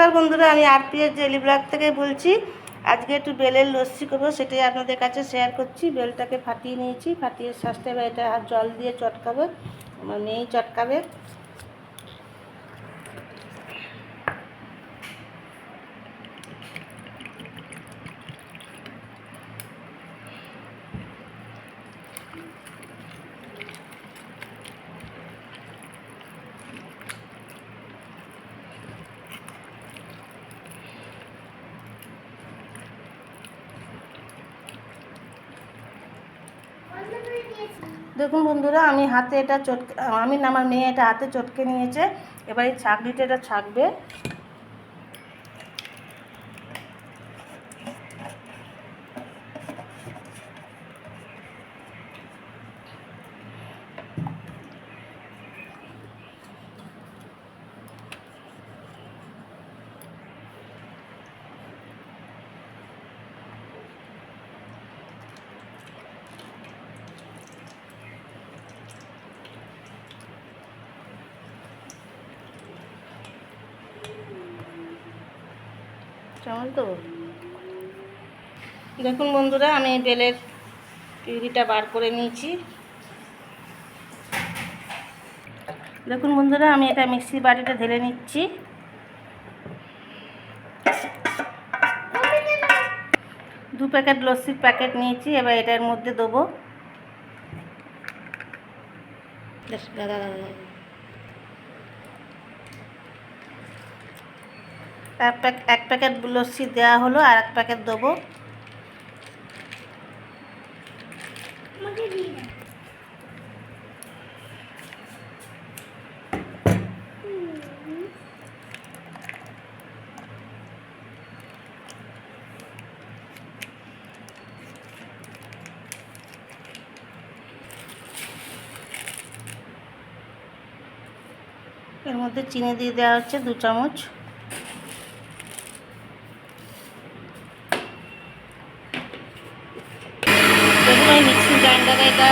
নমস্কার বন্ধুরা, আমি আরপিএস ডেলি ব্লগ থেকে বলছি, আজকে একটু বেলের লস্যি করব, সেটাই আপনাদের কাছে শেয়ার করছি। বেলটাকে ফাটিয়ে নিয়েছি, ফাটিয়ে সাজতে বা এটা জল দিয়ে চটকাবে, আমার মেয়েই চটকাবে। দেখুন বন্ধুরা, আমি হাতে এটা চটকে আমি না আমার মেয়ে এটা হাতে চটকে নিয়েছে। এবার এই ছাঁকনিটা এটা ছাকবে। দেবো দেখুন বন্ধুরা, আমি বেলের পিউরিটা বার করে নিয়েছি। দেখুন বন্ধুরা, আমি এটা মিক্সির বাটিটা ঢেলে নিচ্ছি। দু প্যাকেট লস্যির প্যাকেট নিয়েছি, এবার এটার মধ্যে দেবো। দাদা। এক প্যাক, এক প্যাকেট লস্যি দেওয়া হলো আর এক প্যাকেট দেবো। এর মধ্যে চিনি দিয়ে দেওয়া হচ্ছে দু চামচ দেখুন আমি মিক্সি গ্রাইন্ডারে এটা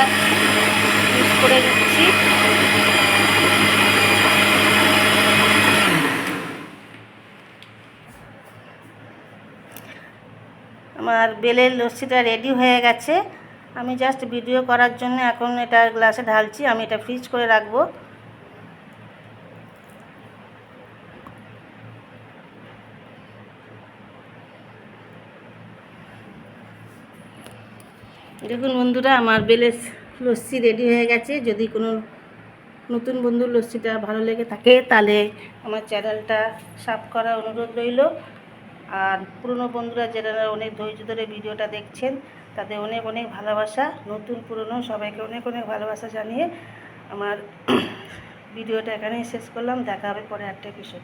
ইউজ করে দিচ্ছি। আমার বেলের লস্যিটা রেডি হয়ে গেছে। আমি জাস্ট ভিডিও করার জন্য এখন এটা গ্লাসে ঢালছি, আমি এটা ফ্রিজ করে রাখব। দেখুন বন্ধুরা, আমার বেলের লস্যি রেডি হয়ে গেছে। যদি কোনো নতুন বন্ধুর লস্যিটা ভালো লেগে থাকে, তাহলে আমার চ্যানেলটা সাব করার অনুরোধ রইল। আর পুরনো বন্ধুরা, যারা অনেক ধৈর্য ধরে ভিডিওটা দেখছেন, তাদের অনেক অনেক ভালোবাসা। নতুন, পুরনো, সবাইকে অনেক অনেক ভালোবাসা জানিয়ে আমার ভিডিওটা এখানেই শেষ করলাম। দেখা হবে পরে একটা এপিসোড